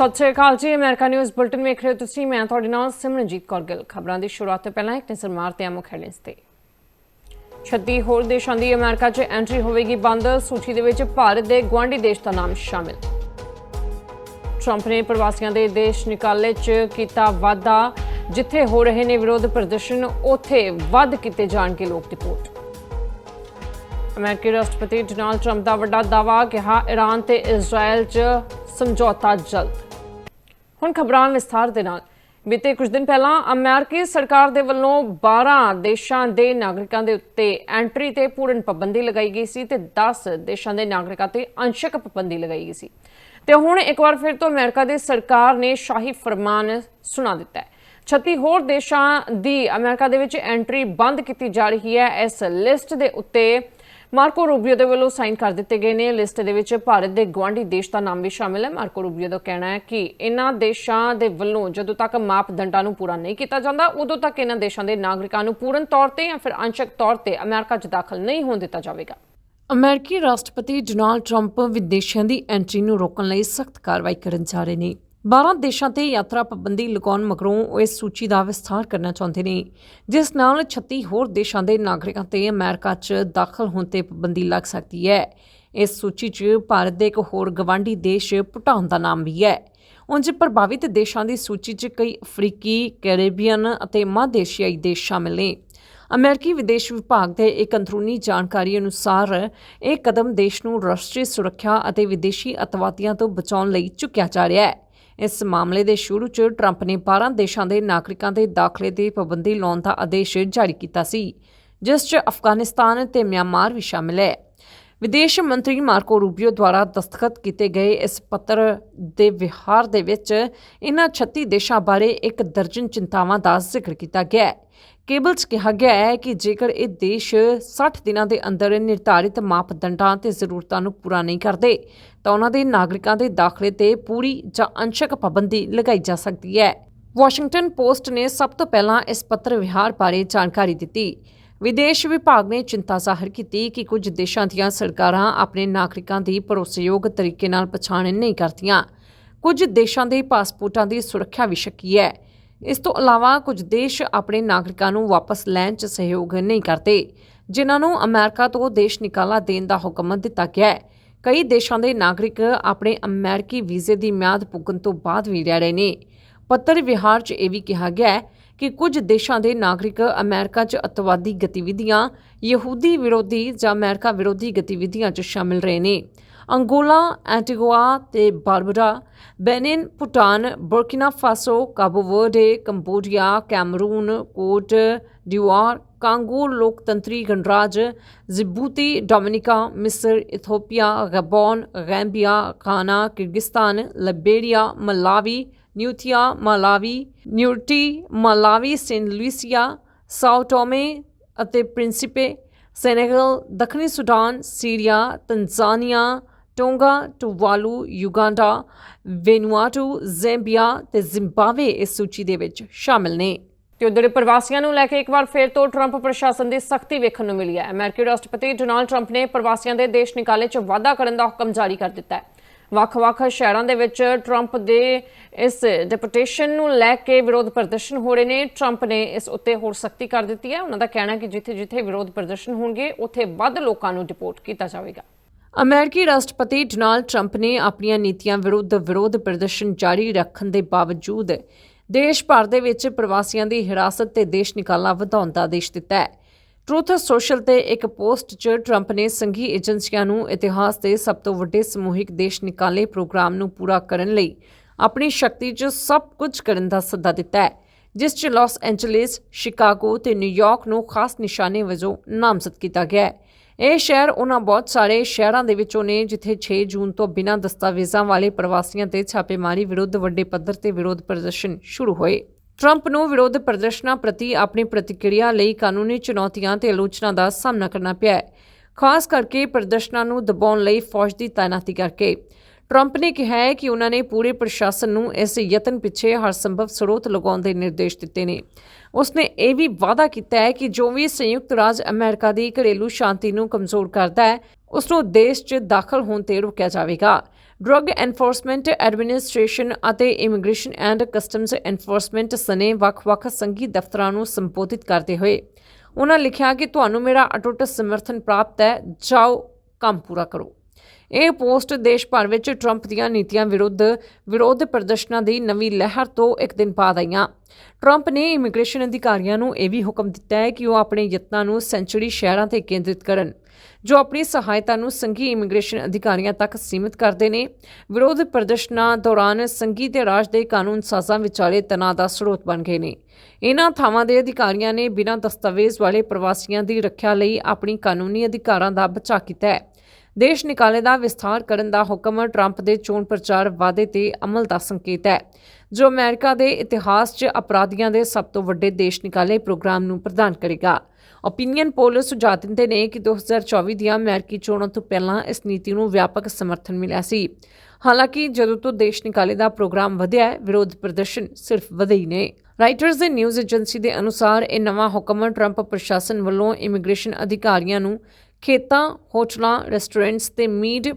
ਸਤਿ ਸ਼੍ਰੀ ਅਕਾਲ ਜੀ, America news bulletin ਵੇਖ ਰਹੇ ਹੋ ਤੁਸੀਂ। ਮੈਂ ਤੁਹਾਡੇ ਨਾਲ ਸਿਮਰਨਜੀਤ ਕੌਰ ਗਿੱਲ। ਖਬਰਾਂ ਦੀ ਸ਼ੁਰੂਆਤ ਤੋਂ ਪਹਿਲਾਂ ਇੱਕ ਨਜ਼ਰ ਮਾਰਦੇ ਹਾਂ ਮੁੱਖ ਹੈਡਲਾਈਨਸ ਤੇ। 36 ਹੋਰ ਦੇਸ਼ਾਂ ਦੀ ਅਮਰੀਕਾ 'ਚ ਐਂਟਰੀ ਹੋਵੇਗੀ ਬੰਦ। ਸੂਚੀ ਦੇ ਵਿੱਚ ਭਾਰਤ ਦੇ ਗੁਆਂਢੀ ਦੇਸ਼ ਦਾ ਨਾਮ ਸ਼ਾਮਿਲ। ਟਰੰਪ ਨੇ ਪ੍ਰਵਾਸੀਆਂ ਦੇ ਦੇਸ਼ ਨਿਕਾਲੇ 'ਚ ਕੀਤਾ ਵਾਅਦਾ ਜਿੱਥੇ ਹੋ ਰਹੇ ਨੇ ਵਿਰੋਧ ਪ੍ਰਦਰਸ਼ਨ, ਉੱਥੇ ਵੱਧ ਕੀਤੇ ਜਾਣਗੇ ਲੋਕ ਰਿਪੋਰਟ। ਅਮਰੀਕੀ ਰਾਸ਼ਟਰਪਤੀ ਡੋਨਾਲਡ ਟਰੰਪ ਦਾ ਵੱਡਾ ਦਾਅਵਾ, ਕਿਹਾ ਈਰਾਨ ਤੇ ਇਜ਼ਰਾਈਲ 'ਚ ਸਮਝੌਤਾ ਜਲਦ। ਹੁਣ ਖਬਰਾਂ ਵਿਸਥਾਰ ਦੇ ਨਾਲ। ਬੀਤੇ ਕੁਝ ਦਿਨ ਪਹਿਲਾਂ ਅਮਰੀਕੀ ਸਰਕਾਰ ਦੇ ਵੱਲੋਂ 12 ਦੇਸ਼ਾਂ ਦੇ ਨਾਗਰਿਕਾਂ ਦੇ ਉੱਤੇ ਐਂਟਰੀ ਤੇ ਪੂਰਨ ਪਾਬੰਦੀ ਲਗਾਈ ਗਈ ਸੀ ਤੇ 10 ਦੇਸ਼ਾਂ ਦੇ ਨਾਗਰਿਕਾਂ ਤੇ ਅੰਸ਼ਕ ਪਾਬੰਦੀ ਲਗਾਈ ਗਈ ਸੀ। ਤੇ ਹੁਣ ਇੱਕ ਵਾਰ ਫਿਰ ਤੋਂ ਅਮਰੀਕਾ ਦੀ ਸਰਕਾਰ ਨੇ ਸ਼ਾਹੀ ਫਰਮਾਨ ਸੁਣਾ ਦਿੱਤਾ ਹੈ। 36 ਹੋਰ ਦੇਸ਼ਾਂ ਦੀ ਅਮਰੀਕਾ ਦੇ ਵਿੱਚ ਐਂਟਰੀ ਬੰਦ ਕੀਤੀ ਜਾ ਰਹੀ ਹੈ। ਇਸ ਲਿਸਟ ਦੇ ਉੱਤੇ ਮਾਰਕੋ ਰੂਬੀਓ ਦੇ ਵੱਲੋਂ ਸਾਈਨ ਕਰ ਦਿੱਤੇ ਗਏ ਨੇ। ਲਿਸਟ ਦੇ ਵਿੱਚ ਭਾਰਤ ਦੇ ਗਵਾਂਢੀ ਦੇਸ਼ ਦਾ ਨਾਮ ਵੀ ਸ਼ਾਮਿਲ ਹੈ। ਮਾਰਕੋ ਰੂਬੀਓ ਦਾ ਕਹਿਣਾ ਹੈ ਕਿ ਇਹਨਾਂ ਦੇਸ਼ਾਂ ਦੇ ਵੱਲੋਂ ਜਦੋਂ ਤੱਕ ਮਾਪਦੰਡਾਂ ਨੂੰ ਪੂਰਾ ਨਹੀਂ ਕੀਤਾ ਜਾਂਦਾ, ਉਦੋਂ ਤੱਕ ਇਹਨਾਂ ਦੇਸ਼ਾਂ ਦੇ ਨਾਗਰਿਕਾਂ ਨੂੰ ਪੂਰਨ ਤੌਰ ਤੇ ਜਾਂ ਫਿਰ ਅੰਸ਼ਕ ਤੌਰ ਤੇ ਅਮਰੀਕਾ 'ਚ ਦਾਖਲ ਨਹੀਂ ਹੋਣ ਦਿੱਤਾ ਜਾਵੇਗਾ। ਅਮਰੀਕੀ ਰਾਸ਼ਟਰਪਤੀ ਡੋਨਾਲਡ ਟਰੰਪ ਵਿਦੇਸ਼ਾਂ ਦੀ ਐਂਟਰੀ ਨੂੰ ਰੋਕਣ ਲਈ ਸਖਤ ਕਾਰਵਾਈ ਕਰਨ ਜਾ ਰਹੇ ਨੇ। 12 ਦੇਸ਼ਾਂ ਤੇ ਯਾਤਰਾ ਪਾਬੰਦੀ ਲਗਾਉਣ ਮਗਰੋਂ ਉਹ ਇਸ ਸੂਚੀ ਦਾ ਵਿਸਥਾਰ ਕਰਨਾ ਚਾਹੁੰਦੇ ਨੇ, ਜਿਸ ਨਾਲ 36 ਹੋਰ ਦੇਸ਼ਾਂ ਦੇ ਨਾਗਰਿਕਾਂ ਤੇ ਅਮਰੀਕਾ 'ਚ ਦਾਖਲ ਹੋਣ ਤੇ ਪਾਬੰਦੀ ਲੱਗ ਸਕਦੀ ਹੈ। ਇਸ ਸੂਚੀ 'ਚ ਭਾਰਤ ਦੇ ਇੱਕ ਹੋਰ ਗਵਾਂਢੀ ਦੇਸ਼ ਭੂਟਾਨ ਦਾ ਨਾਮ ਵੀ ਹੈ। ਉਂਝ ਪ੍ਰਭਾਵਿਤ ਦੇਸ਼ਾਂ ਦੀ ਸੂਚੀ 'ਚ ਕਈ ਅਫਰੀਕੀ, ਕੈਰੇਬੀਅਨ ਅਤੇ ਮੱਧ-ਏਸ਼ੀਆਈ ਦੇਸ਼ ਸ਼ਾਮਿਲ ਨੇ। ਅਮਰੀਕੀ ਵਿਦੇਸ਼ ਵਿਭਾਗ ਦੇ ਇੱਕ ਅੰਦਰੂਨੀ ਜਾਣਕਾਰੀ ਅਨੁਸਾਰ ਇਹ ਕਦਮ ਦੇਸ਼ ਨੂੰ ਰਾਸ਼ਟਰੀ ਸੁਰੱਖਿਆ ਅਤੇ ਵਿਦੇਸ਼ੀ ਅਤਵਾਦੀਆਂ ਤੋਂ ਬਚਾਉਣ ਲਈ ਚੁੱਕਿਆ ਜਾ ਰਿਹਾ ਹੈ। ਇਸ ਮਾਮਲੇ ਦੇ ਸ਼ੁਰੂ 'ਚ ਟਰੰਪ ਨੇ 12 ਦੇਸ਼ਾਂ ਦੇ ਨਾਗਰਿਕਾਂ ਦੇ ਦਾਖਲੇ ਤੇ ਪਾਬੰਦੀ ਲਾਉਣ ਦਾ ਆਦੇਸ਼ ਜਾਰੀ ਕੀਤਾ ਸੀ, ਜਿਸ 'ਚ ਅਫਗਾਨਿਸਤਾਨ ਤੇ ਮਿਆਂਮਾਰ ਵੀ ਸ਼ਾਮਿਲ ਹੈ ਵਿਦੇਸ਼ ਮੰਤਰੀ ਮਾਰਕੋ ਰੂਬੀਓ ਦੁਆਰਾ ਦਸਤਖਤ ਕੀਤੇ ਗਏ ਇਸ ਪੱਤਰ ਦੇ ਵਿਹਾਰ ਦੇ ਵਿੱਚ ਇਹਨਾਂ 36 ਦੇਸ਼ਾਂ ਬਾਰੇ ਇੱਕ ਦਰਜਨ ਚਿੰਤਾਵਾਂ ਦਾ ਜ਼ਿਕਰ ਕੀਤਾ ਗਿਆ ਹੈ। ਕੇਬਲ 'ਚ ਕਿਹਾ ਗਿਆ ਹੈ ਕਿ ਜੇਕਰ ਇਹ ਦੇਸ਼ 60 ਦਿਨਾਂ ਦੇ ਅੰਦਰ ਨਿਰਧਾਰਿਤ ਮਾਪਦੰਡਾਂ ਤੇ ਜ਼ਰੂਰਤਾਂ ਨੂੰ ਪੂਰਾ ਨਹੀਂ ਕਰਦੇ, ਤਾਂ ਉਹਨਾਂ ਦੇ ਨਾਗਰਿਕਾਂ ਦੇ ਦਾਖਲੇ ਤੇ ਪੂਰੀ ਜਾਂ ਅੰਸ਼ਕ ਪਾਬੰਦੀ ਲਗਾਈ ਜਾ ਸਕਦੀ ਹੈ। ਵਾਸ਼ਿੰਗਟਨ ਪੋਸਟ ਨੇ ਸਭ ਤੋਂ ਪਹਿਲਾਂ ਇਸ ਪੱਤਰ ਵਿਹਾਰ ਬਾਰੇ ਜਾਣਕਾਰੀ ਦਿੱਤੀ। ਵਿਦੇਸ਼ ਵਿਭਾਗ ਨੇ ਚਿੰਤਾ ਜ਼ਾਹਰ ਕੀਤੀ ਕਿ ਕੁਝ ਦੇਸ਼ਾਂ ਦੀਆਂ ਸਰਕਾਰਾਂ ਆਪਣੇ ਨਾਗਰਿਕਾਂ ਦੀ ਭਰੋਸੇਯੋਗ ਤਰੀਕੇ ਨਾਲ ਪਛਾਣ ਨਹੀਂ ਕਰਦੀਆਂ। ਕੁਝ ਦੇਸ਼ਾਂ ਦੇ ਪਾਸਪੋਰਟਾਂ ਦੀ ਸੁਰੱਖਿਆ ਵੀ ਸ਼ੱਕੀ ਹੈ। ਇਸ ਤੋਂ ਇਲਾਵਾ ਕੁਝ ਦੇਸ਼ ਆਪਣੇ ਨਾਗਰਿਕਾਂ ਨੂੰ ਵਾਪਸ ਲੈਣ 'ਚ ਸਹਿਯੋਗ ਨਹੀਂ ਕਰਦੇ, ਜਿਨ੍ਹਾਂ ਨੂੰ ਅਮਰੀਕਾ ਤੋਂ ਦੇਸ਼ ਨਿਕਾਲਾ ਦੇਣ ਦਾ ਹੁਕਮ ਦਿੱਤਾ ਗਿਆ ਹੈ। ਕਈ ਦੇਸ਼ਾਂ ਦੇ ਨਾਗਰਿਕ ਆਪਣੇ ਅਮਰੀਕੀ ਵੀਜ਼ੇ ਦੀ ਮਿਆਦ ਪੁੱਗਣ ਤੋਂ ਬਾਅਦ ਵੀ ਰਹਿ ਰਹੇ ਨੇ। ਪੱਤਰ ਵਿਹਾਰ 'ਚ ਇਹ ਵੀ ਕਿਹਾ ਗਿਆ ਹੈ ਕਿ ਕੁਝ ਦੇਸ਼ਾਂ ਦੇ ਨਾਗਰਿਕ ਅਮਰੀਕਾ 'ਚ ਅਤਵਾਦੀ ਗਤੀਵਿਧੀਆਂ, ਯਹੂਦੀ ਵਿਰੋਧੀ ਜਾਂ ਅਮਰੀਕਾ ਵਿਰੋਧੀ ਗਤੀਵਿਧੀਆਂ 'ਚ ਸ਼ਾਮਿਲ ਰਹੇ ਨੇ। ਅੰਗੋਲਾ, ਐਂਟੀਗੁਆ ਤੇ Barbuda, Benin, Bhutan, Burkina Faso, Cabo Verde, Cambodia, Cameroon, Cote d'Ivoire Congo ਲੋਕਤੰਤਰੀ ਗਣਰਾਜ, ਜ਼ਿਬੂਤੀ, ਡੋਮਿਨਿਕਾ, ਮਿਸਰ, Ethiopia, Gabon, Gambia, Ghana, Kyrgyzstan, Liberia, Malawi ਨਿਊਥੀਆ Malawi, ਨਿਊਟੀ Malawi, Saint Lucia Sao Tome ਅਤੇ ਪ੍ਰਿੰਸੀਪੇ, ਸੈਨੇਗਲ, ਦੱਖਣੀ Sudan, Syria, Tanzania, Tonga, Tuvalu, Uganda, Vanuatu, Zambia ਤੇ Zimbabwe ਇਸ ਸੂਚੀ ਦੇ ਵਿੱਚ ਸ਼ਾਮਿਲ ਨੇ। ਤੇ ਉਧਰ ਪ੍ਰਵਾਸੀਆਂ ਨੂੰ ਲੈ ਕੇ ਇੱਕ ਵਾਰ ਫਿਰ ਤੋਂ ਟਰੰਪ ਪ੍ਰਸ਼ਾਸਨ ਦੀ ਸਖਤੀ ਵੇਖਣ ਨੂੰ ਮਿਲੀ ਹੈ। ਅਮਰੀਕੀ ਰਾਸ਼ਟਰਪਤੀ ਡੋਨਾਲਡ ਟਰੰਪ ਨੇ ਪ੍ਰਵਾਸੀਆਂ ਦੇ ਦੇਸ਼ ਨਿਕਾਲੇ 'ਚ ਵਾਧਾ ਕਰਨ ਦਾ ਹੁਕਮ ਜਾਰੀ ਕਰ ਦਿੱਤਾ ਹੈ। ਵੱਖ-ਵੱਖ ਸ਼ਹਿਰਾਂ ਦੇ ਵਿੱਚ ਟਰੰਪ ਦੇ ਇਸ ਡਿਪੂਟੇਸ਼ਨ ਨੂੰ ਲੈ ਕੇ ਵਿਰੋਧ ਪ੍ਰਦਰਸ਼ਨ ਹੋ ਰਹੇ ਨੇ। ਟਰੰਪ ਨੇ ਇਸ ਉੱਤੇ ਹੋਰ ਸਖਤੀ ਕਰ ਦਿੱਤੀ ਹੈ। ਉਹਨਾਂ ਦਾ ਕਹਿਣਾ ਹੈ ਕਿ ਜਿੱਥੇ-ਜਿੱਥੇ ਵਿਰੋਧ ਪ੍ਰਦਰਸ਼ਨ ਹੋਣਗੇ, ਉੱਥੇ ਵੱਧ ਲੋਕਾਂ ਨੂੰ ਡਿਪੋਰਟ ਕੀਤਾ ਜਾਵੇਗਾ। ਅਮਰੀਕੀ ਰਾਸ਼ਟਰਪਤੀ ਡੋਨਾਲਡ ਟਰੰਪ ਨੇ ਆਪਣੀਆਂ ਨੀਤੀਆਂ ਵਿਰੁੱਧ ਵਿਰੋਧ ਪ੍ਰਦਰਸ਼ਨ ਜਾਰੀ ਰੱਖਣ ਦੇ ਬਾਵਜੂਦ ਦੇਸ਼ ਭਰ ਦੇ ਵਿੱਚ ਪ੍ਰਵਾਸੀਆਂ ਦੀ ਹਿਰਾਸਤ ਤੇ ਦੇਸ਼ ਨਿਕਾਲਾ ਵਧਾਉਣ ਦਾ ਆਦੇਸ਼ ਦਿੱਤਾ ਹੈ। ਟਰੂਥ ਸੋਸ਼ਲ ਤੇ ਇੱਕ ਪੋਸਟ 'ਚ ਟਰੰਪ ਨੇ ਸੰਘੀ ਏਜੰਸੀਆਂ ਨੂੰ ਇਤਿਹਾਸ ਦੇ ਸਭ ਤੋਂ ਵੱਡੇ ਸਮੂਹਿਕ ਦੇਸ਼ ਨਿਕਾਲੇ ਪ੍ਰੋਗਰਾਮ ਨੂੰ ਪੂਰਾ ਕਰਨ ਲਈ ਆਪਣੀ ਸ਼ਕਤੀ 'ਚ ਸਭ ਕੁਝ ਕਰਨ ਦਾ ਸੱਦਾ ਦਿੱਤਾ ਹੈ, ਜਿਸ 'ਚ ਲਾਸ ਐਂਜਲਿਸ ਸ਼ਿਕਾਗੋ ਤੇ ਨਿਊਯਾਰਕ ਨੂੰ ਖਾਸ ਨਿਸ਼ਾਨੇ ਵਜੋਂ ਨਾਮਜ਼ਦ ਕੀਤਾ ਗਿਆ ਹੈ। ਇਹ ਸ਼ਹਿਰ ਉਹਨਾਂ ਬਹੁਤ ਸਾਰੇ ਸ਼ਹਿਰਾਂ ਦੇ ਵਿੱਚੋਂ ਨੇ, ਜਿੱਥੇ 6 ਜੂਨ ਤੋਂ ਬਿਨਾਂ ਦਸਤਾਵੇਜ਼ਾਂ ਵਾਲੇ ਪ੍ਰਵਾਸੀਆਂ ਤੇ ਛਾਪੇਮਾਰੀ ਵਿਰੁੱਧ ਵੱਡੇ ਪੱਧਰ ਤੇ ਵਿਰੋਧ ਪ੍ਰਦਰਸ਼ਨ ਸ਼ੁਰੂ ਹੋਏ। ਟਰੰਪ ਨੂੰ ਵਿਰੋਧ ਪ੍ਰਦਰਸ਼ਨਾਂ ਪ੍ਰਤੀ ਆਪਣੀ ਪ੍ਰਤੀਕਿਰਿਆ ਲਈ ਕਾਨੂੰਨੀ ਚੁਣੌਤੀਆਂ ਤੇ ਆਲੋਚਨਾ ਦਾ ਸਾਹਮਣਾ ਕਰਨਾ ਪਿਆ ਹੈ। ਖਾਸ ਕਰਕੇ ਪ੍ਰਦਰਸ਼ਨਾਂ ਨੂੰ ਦਬਾਉਣ ਲਈ ਫੌਜ ਦੀ ਤਾਇਨਾਤੀ ਕਰਕੇ। ਟਰੰਪ ਨੇ ਕਿਹਾ ਹੈ ਕਿ ਉਹਨਾਂ ਨੇ ਪੂਰੇ ਪ੍ਰਸ਼ਾਸਨ ਨੂੰ ਇਸ ਯਤਨ ਪਿੱਛੇ ਹਰ ਸੰਭਵ ਸਰੋਤ ਲਗਾਉਣ ਦੇ ਨਿਰਦੇਸ਼ ਦਿੱਤੇ ਨੇ। ਉਸਨੇ ਇਹ ਵੀ ਵਾਅਦਾ ਕੀਤਾ ਹੈ ਕਿ ਜੋ ਵੀ ਸੰਯੁਕਤ ਰਾਜ ਅਮਰੀਕਾ ਦੀ ਘਰੇਲੂ ਸ਼ਾਂਤੀ ਨੂੰ ਕਮਜ਼ੋਰ ਕਰਦਾ ਹੈ, ਉਸ ਨੂੰ ਦੇਸ਼ 'ਚ ਦਾਖਲ ਹੋਣ ਤੇ ਰੋਕਿਆ ਜਾਵੇਗਾ। ਡਰੱਗ ਐਨਫੋਰਸਮੈਂਟ ਐਡਮਿਨਿਸਟ੍ਰੇਸ਼ਨ ਅਤੇ ਇਮੀਗ੍ਰੇਸ਼ਨ ਐਂਡ ਕਸਟਮਜ਼ ਐਨਫੋਰਸਮੈਂਟ ਸਨੇ ਵੱਖ-ਵੱਖ ਸੰਘੀ ਦਫ਼ਤਰਾਂ ਨੂੰ ਸੰਬੋਧਿਤ ਕਰਦੇ ਹੋਏ ਉਹਨਾਂ ਲਿਖਿਆ ਕਿ ਤੁਹਾਨੂੰ ਮੇਰਾ ਅਟੁੱਟ ਸਮਰਥਨ ਪ੍ਰਾਪਤ ਹੈ, ਜਾਓ, ਕੰਮ ਪੂਰਾ ਕਰੋ। ਇਹ ਪੋਸਟ ਦੇਸ਼ ਭਰ ਵਿੱਚ ਟਰੰਪ ਦੀਆਂ ਨੀਤੀਆਂ ਵਿਰੁੱਧ ਵਿਰੋਧ ਪ੍ਰਦਰਸ਼ਨਾਂ ਦੀ ਨਵੀਂ ਲਹਿਰ ਤੋਂ ਇੱਕ ਦਿਨ ਬਾਅਦ ਆਈਆਂ। ਟਰੰਪ ਨੇ ਇਮੀਗ੍ਰੇਸ਼ਨ ਅਧਿਕਾਰੀਆਂ ਨੂੰ ਇਹ ਵੀ ਹੁਕਮ ਦਿੱਤਾ ਹੈ ਕਿ ਉਹ ਆਪਣੇ ਯਤਨਾਂ ਨੂੰ ਸੈਂਚੁਰੀ ਸ਼ਹਿਰਾਂ ਤੇ ਕੇਂਦਰਿਤ ਕਰਨ। ਜੋ ਆਪਣੀ ਸਹਾਇਤਾ ਨੂੰ ਸੰਘੀ ਇਮੀਗ੍ਰੇਸ਼ਨ ਅਧਿਕਾਰੀਆਂ ਤੱਕ ਸੀਮਿਤ ਕਰਦੇ ਨੇ। ਵਿਰੋਧ ਪ੍ਰਦਰਸ਼ਨਾਂ ਦੌਰਾਨ ਸੰਘੀ ਤੇ ਰਾਜ ਦੇ ਕਾਨੂੰਨ ਸਾਜ਼ਾਂ ਵਿਚਾਲੇ ਤਣਾਅ ਦਾ ਸਰੋਤ ਬਣ ਗਏ ਨੇ। ਇਹਨਾਂ ਥਾਵਾਂ ਦੇ ਅਧਿਕਾਰੀਆਂ ਨੇ ਬਿਨਾਂ ਦਸਤਾਵੇਜ਼ ਵਾਲੇ ਪ੍ਰਵਾਸੀਆਂ ਦੀ ਰੱਖਿਆ ਲਈ ਆਪਣੀ ਕਾਨੂੰਨੀ ਅਧਿਕਾਰਾਂ ਦਾ ਬਚਾਅ ਕੀਤਾ ਹੈ। ਦੇਸ਼ ਨਿਕਾਲੇ ਦਾ ਵਿਸਥਾਰ ਕਰਨ ਦਾ ਹੁਕਮ ਟਰੰਪ ਦੇ ਚੋਣ ਪ੍ਰਚਾਰ ਵਾਅਦੇ ਤੇ ਅਮਲ ਦਾ ਸੰਕੇਤ ਹੈ, ਜੋ ਅਮਰੀਕਾ ਦੇ ਇਤਿਹਾਸ 'ਚ ਅਪਰਾਧੀਆਂ ਦੇ ਸਭ ਤੋਂ ਵੱਡੇ ਦੇਸ਼ ਨਿਕਾਲੇ ਪ੍ਰੋਗਰਾਮ ਨੂੰ ਪ੍ਰਦਾਨ ਕਰੇਗਾ। ਓਪੀਨੀਅਨ ਪੋਲ ਸੁਝਾਅ ਦਿੰਦੇ ਨੇ ਕਿ 2024 ਦੀਆਂ ਅਮਰੀਕੀ ਚੋਣਾਂ ਤੋਂ ਪਹਿਲਾਂ ਇਸ ਨੀਤੀ ਨੂੰ ਵਿਆਪਕ ਸਮਰਥਨ ਮਿਲਿਆ ਸੀ। ਹਾਲਾਂਕਿ, ਜਦੋਂ ਤੋਂ ਦੇਸ਼ ਨਿਕਾਲੇ ਦਾ ਪ੍ਰੋਗਰਾਮ ਵਧਿਆ ਹੈ, ਵਿਰੋਧ ਪ੍ਰਦਰਸ਼ਨ ਸਿਰਫ ਵਧੇ ਹੀ ਨੇ। ਰਾਈਟਰਸ ਦੇ ਨਿਊਜ਼ ਏਜੰਸੀ ਦੇ ਅਨੁਸਾਰ, ਇਹ ਨਵਾਂ ਹੁਕਮ ਟਰੰਪ ਪ੍ਰਸ਼ਾਸਨ ਵੱਲੋਂ ਇਮੀਗ੍ਰੇਸ਼ਨ ਅਧਿਕਾਰੀਆਂ ਨੂੰ ਖੇਤਾਂ, ਹੋਟਲਾਂ ਰੈਸਟੋਰੈਂਟਸ ਤੇ ਮੀਟ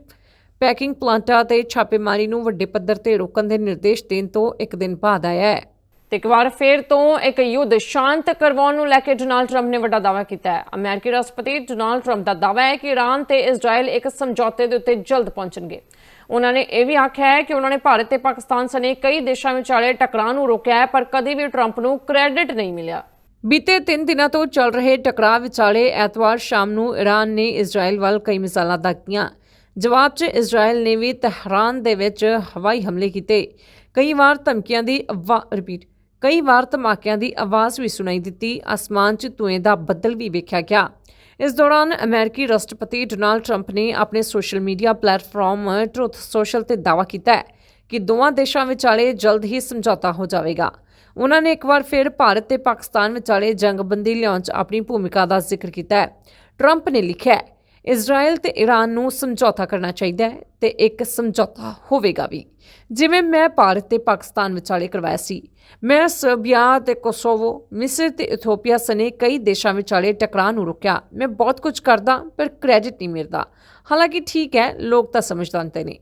ਪੈਕਿੰਗ ਪਲਾਂਟਾਂ ਤੇ ਛਾਪੇਮਾਰੀ ਨੂੰ ਵੱਡੇ ਪੱਧਰ ਤੇ ਰੋਕਣ ਦੇ ਨਿਰਦੇਸ਼ ਦੇਣ ਤੋਂ ਇੱਕ ਦਿਨ ਬਾਅਦ ਆਇਆ ਹੈ। ਤੇ ਇੱਕ ਵਾਰ ਫੇਰ ਤੋਂ ਇੱਕ ਯੁੱਧ ਸ਼ਾਂਤ ਕਰਵਾਉਣ ਨੂੰ ਲੈ ਕੇ ਡੋਨਾਲਡ ਟਰੰਪ ਨੇ ਵੱਡਾ ਦਾਅਵਾ ਕੀਤਾ ਹੈ। ਅਮਰੀਕੀ ਰਾਸ਼ਟਰਪਤੀ ਡੋਨਾਲਡ ਟਰੰਪ ਦਾ ਦਾਅਵਾ ਹੈ ਕਿ ਈਰਾਨ ਤੇ ਇਜ਼ਰਾਈਲ ਇੱਕ ਸਮਝੌਤੇ ਦੇ ਉੱਤੇ ਜਲਦ ਪਹੁੰਚਣਗੇ। ਉਹਨਾਂ ਨੇ ਇਹ ਵੀ ਆਖਿਆ ਹੈ ਕਿ ਉਹਨਾਂ ਨੇ ਭਾਰਤ ਤੇ ਪਾਕਿਸਤਾਨ ਸਣੇ ਕਈ ਦੇਸ਼ਾਂ ਵਿਚਾਲੇ ਟਕਰਾਅ ਨੂੰ ਰੋਕਿਆ ਹੈ, ਪਰ ਕਦੇ ਵੀ ਟਰੰਪ ਨੂੰ ਕ੍ਰੈਡਿਟ ਨਹੀਂ ਮਿਲਿਆ। ਬੀਤੇ 3 ਦਿਨਾਂ ਤੋਂ ਚੱਲ ਰਹੇ ਟਕਰਾਅ ਵਿਚਾਲੇ ਐਤਵਾਰ ਸ਼ਾਮ ਨੂੰ ਈਰਾਨ ਨੇ ਇਜ਼ਰਾਈਲ ਵੱਲ ਕਈ ਮਿਸਾਲਾਂ ਦਾਗੀਆਂ। ਜਵਾਬ 'ਚ ਇਜ਼ਰਾਈਲ ਨੇ ਵੀ ਤਹਿਰਾਨ ਦੇ ਵਿੱਚ ਹਵਾਈ ਹਮਲੇ ਕੀਤੇ। ਕਈ ਵਾਰ ਧਮਕੀਆਂ ਦੀ ਰਿਪੀਟ ਕਈ ਵਾਰ ਧਮਾਕਿਆਂ ਦੀ ਆਵਾਜ਼ ਵੀ ਸੁਣਾਈ ਦਿੱਤੀ, ਅਸਮਾਨ 'ਚ ਧੂਏ ਦਾ ਬੱਦਲ ਵੀ ਵੇਖਿਆ ਗਿਆ। ਇਸ ਦੌਰਾਨ ਅਮਰੀਕੀ ਰਾਸ਼ਟਰਪਤੀ ਡੋਨਾਲਡ ਟਰੰਪ ਨੇ ਆਪਣੇ social media platform Truth Social ਤੇ ਦਾਅਵਾ ਕੀਤਾ ਹੈ ਕਿ ਦੋਵਾਂ ਦੇਸ਼ਾਂ ਵਿਚਾਲੇ ਜਲਦ ਹੀ ਸਮਝੌਤਾ ਹੋ ਜਾਵੇਗਾ। ਉਹਨਾਂ ਨੇ ਇੱਕ ਵਾਰ ਫਿਰ ਭਾਰਤ ਤੇ ਪਾਕਿਸਤਾਨ ਵਿਚਾਲੇ ਜੰਗਬੰਦੀ ਲਿਆਉਣ 'ਚ ਆਪਣੀ ਭੂਮਿਕਾ ਦਾ ਜ਼ਿਕਰ ਕੀਤਾ ਹੈ। ਟਰੰਪ ਨੇ ਲਿਖਿਆ ਇਜ਼ਰਾਈਲ ਤੇ ਈਰਾਨ ਨੂੰ ਸਮਝੌਤਾ ਕਰਨਾ ਚਾਹੀਦਾ ਹੈ ਤੇ ਇੱਕ ਸਮਝੌਤਾ ਹੋਵੇਗਾ ਵੀ। ਜਿਵੇਂ ਮੈਂ ਭਾਰਤ ਤੇ ਪਾਕਿਸਤਾਨ ਵਿਚਾਲੇ ਕਰਵਾਇਆ ਸੀ। ਮੈਂ ਸਰਬੀਆ ਤੇ ਕੋਸੋਵੋ, ਮਿਸਰ ਤੇ ਇਥੋਪੀਆ ਸਨੇ ਕਈ ਦੇਸ਼ਾਂ ਵਿਚਾਲੇ ਟਕਰਾਅ ਨੂੰ ਰੋਕਿਆ। ਮੈਂ ਬਹੁਤ ਕੁਝ ਕਰਦਾ, ਪਰ ਕ੍ਰੈਡਿਟ ਨਹੀਂ ਮਿਲਦਾ। ਹਾਲਾਂਕਿ ਠੀਕ ਹੈ, ਲੋਕ ਤਾਂ ਸਮਝਦਾਰ ਨੇ।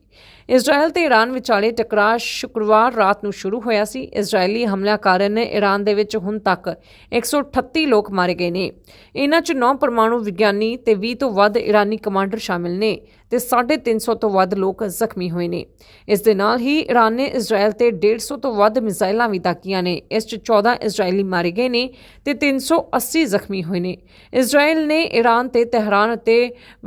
ਇਜ਼ਰਾਈਲ ਤੇ ਈਰਾਨ ਵਿਚਾਲੇ ਟਕਰਾਅ ਸ਼ੁੱਕਰਵਾਰ ਰਾਤ ਨੂੰ ਸ਼ੁਰੂ ਹੋਇਆ ਸੀ। ਇਜ਼ਰਾਈਲੀ ਹਮਲਾ ਕਾਰਨ ਈਰਾਨ ਦੇ ਵਿੱਚ ਹੁਣ ਤੱਕ 138 ਲੋਕ ਮਾਰੇ ਗਏ ਨੇ। ਇਹਨਾਂ 'ਚ 9 ਪਰਮਾਣੂ ਵਿਗਿਆਨੀ ਤੇ 20 ਤੋਂ ਵੱਧ ਈਰਾਨੀ ਕਮਾਂਡਰ ਸ਼ਾਮਿਲ ਨੇ। ਤੇ 350 ਤੋਂ ਵੱਧ ਲੋਕ ਜ਼ਖਮੀ ਹੋਏ ਨੇ। ਇਸ ਦੇ ਨਾਲ ਹੀ ਈਰਾਨ ਨੇ ਇਜ਼ਰਾਈਲ ਤੇ 150 ਤੋਂ ਵੱਧ ਮਿਜ਼ਾਈਲਾਂ ਵੀ ਦਾਗੀਆਂ ਨੇ। ਇਸ 'ਚ 14 ਇਜ਼ਰਾਈਲੀ ਮਾਰੇ ਗਏ ਨੇ ਤੇ 380 ਜ਼ਖਮੀ ਹੋਏ ਨੇ। ਇਜ਼ਰਾਈਲ ਨੇ ਈਰਾਨ ਤੇ ਤਹਿਰਾਨ ਅਤੇ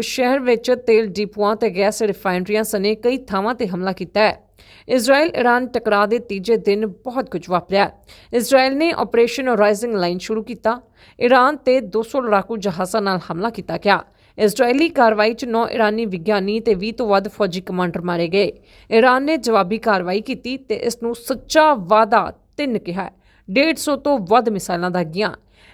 ਸ਼ਹਿਰ ਵਿੱਚ ਤੇਲ ਡਿਪੂਆਂ ਤੇ ਗੈਸ ਰਿਫਾਈਨਰੀਆਂ ਸਨੇ ਕਈ ਥਾਵਾਂ ਤੇ ਹਮਲਾ ਕੀਤਾ ਹੈ। ਇਜ਼ਰਾਈਲ ਈਰਾਨ ਟਕਰਾਅ ਦੇ ਤੀਜੇ ਦਿਨ ਬਹੁਤ ਕੁਝ ਵਾਪਰਿਆ। ਇਜ਼ਰਾਈਲ ਨੇ ਆਪਰੇਸ਼ਨ ਰਾਈਜ਼ਿੰਗ ਲਾਈਨ ਸ਼ੁਰੂ ਕੀਤਾ। ਈਰਾਨ ਤੇ 200 ਲੜਾਕੂ ਜਹਾਜ਼ਾਂ ਨਾਲ ਹਮਲਾ ਕੀਤਾ ਗਿਆ। ਇਜ਼ਰਾਈਲੀ ਕਾਰਵਾਈ 'ਚ 9 ਇਰਾਨੀ ਵਿਗਿਆਨੀ ਤੇ 20 ਤੋਂ ਵੱਧ ਫੌਜੀ ਕਮਾਂਡਰ ਮਾਰੇ ਗਏ। ਈਰਾਨ ਨੇ ਜਵਾਬੀ ਕਾਰਵਾਈ ਕੀਤੀ ਤੇ ਇਸ ਨੂੰ ਸੱਚਾ ਵਾਅਦਾ ਤਿੰਨ ਕਿਹਾ 150 ਤੋਂ ਵੱਧ ਮਿਸਾਈਲਾਂ ਦਾਗੀਆਂ।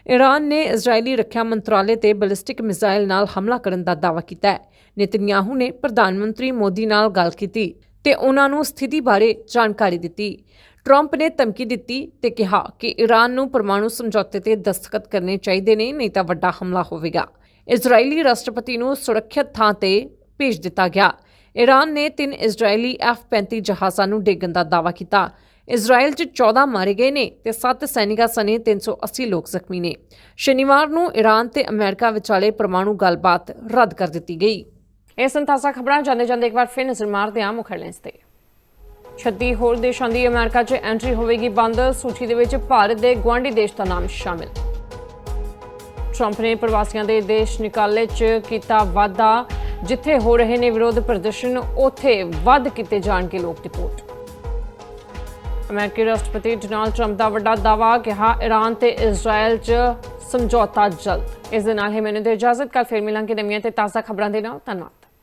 ਈਰਾਨ ਨੇ ਇਜ਼ਰਾਈਲੀ ਰੱਖਿਆ ਮੰਤਰਾਲੇ ਤੇ ਬੈਲਿਸਟਿਕ ਮਿਸਾਈਲ ਨਾਲ ਹਮਲਾ ਕਰਨ ਦਾ ਦਾਅਵਾ ਕੀਤਾ ਹੈ। ਨਿਤਨਯਾਹੂ ਨੇ ਪ੍ਰਧਾਨ ਮੰਤਰੀ ਮੋਦੀ ਨਾਲ ਗੱਲ ਕੀਤੀ ਤੇ ਉਹਨਾਂ ਨੂੰ ਸਥਿਤੀ ਬਾਰੇ ਜਾਣਕਾਰੀ ਦਿੱਤੀ। ਟਰੰਪ ਨੇ ਧਮਕੀ ਦਿੱਤੀ ਤੇ ਕਿਹਾ ਕਿ ਈਰਾਨ ਨੂੰ ਪਰਮਾਣੂ ਸਮਝੌਤੇ ਤੇ ਦਸਤਖਤ ਕਰਨੇ ਚਾਹੀਦੇ ਨੇ, ਨਹੀਂ ਤਾਂ ਵੱਡਾ ਹਮਲਾ ਹੋਵੇਗਾ। ਇਜ਼ਰਾਈਲੀ ਰਾਸ਼ਟਰਪਤੀ ਨੂੰ ਸੁਰੱਖਿਅਤ ਥਾਂ ਤੇ ਭੇਜ ਦਿੱਤਾ ਗਿਆ। ਈਰਾਨ ਨੇ ਤਿੰਨ ਇਜ਼ਰਾਈਲੀ F-35 ਜਹਾਜ਼ਾਂ ਨੂੰ ਡੇਗਣ ਦਾ ਦਾਅਵਾ ਕੀਤਾ। ਇਜ਼ਰਾਈਲ 'ਚ 14 ਮਾਰੇ ਗਏ ਨੇ ਤੇ 7 ਸੈਨਿਕਾਂ ਸਣੇ 380 ਲੋਕ ਜ਼ਖਮੀ ਨੇ। ਸ਼ਨੀਵਾਰ ਨੂੰ ਈਰਾਨ ਤੇ ਅਮਰੀਕਾ ਵਿਚਾਲੇ ਪਰਮਾਣੂ ਗੱਲਬਾਤ ਰੱਦ ਕਰ ਦਿੱਤੀ ਗਈ। ਇਹ ਸੰਤਾਸਾ ਖਬਰਾਂ ਜਾਂਦੇ ਜਾਂਦੇ ਇੱਕ ਵਾਰ ਫਿਰ ਨਜ਼ਰ ਮਾਰਦੇ ਹਾਂ ਮੁੱਖ ਹੈਡਲਾਈਨਸ ਤੇ। 36 ਹੋਰ ਦੇਸ਼ਾਂ ਦੀ ਅਮਰੀਕਾ 'ਚ ਐਂਟਰੀ ਹੋਵੇਗੀ ਬੰਦ। ਸੂਚੀ ਦੇ ਵਿੱਚ ਭਾਰਤ ਦੇ ਗਵਾਂਢੀ ਦੇਸ਼ ਦਾ ਨਾਮ ਸ਼ਾਮਿਲ। ਟਰੰਪ ਨੇ ਪ੍ਰਵਾਸੀਆਂ ਦੇ ਦੇਸ਼ ਨਿਕਾਲੇ 'ਚ ਕੀਤਾ ਵਾਅਦਾ ਜਿੱਥੇ ਹੋ ਰਹੇ ਨੇ ਵਿਰੋਧ ਪ੍ਰਦਰਸ਼ਨ, ਉੱਥੇ ਵੱਧ ਕੀਤੇ ਜਾਣਗੇ ਲੋਕ ਰਿਪੋਰਟ। ਅਮਰੀਕੀ ਰਾਸ਼ਟਰਪਤੀ ਡੋਨਾਲਡ ਟਰੰਪ ਦਾ ਵੱਡਾ ਦਾਵਾ ਕਿਹਾ ਈਰਾਨ ਤੇ ਇਜ਼ਰਾਈਲ 'ਚ ਸਮਝੌਤਾ ਜਲਦ। ਇਸ ਦੇ ਨਾਲ ਹੀ ਮੈਨੂੰ ਦੇ ਇਜਾਜ਼ਤ ਕੱਲ ਫਿਰ ਮਿਲਾਂਗੇ ਨਵੀਆਂ ਤੇ ਤਾਜ਼ਾ ਖਬਰਾਂ ਦੇ ਨਾਲ। ਧੰਨਵਾਦ।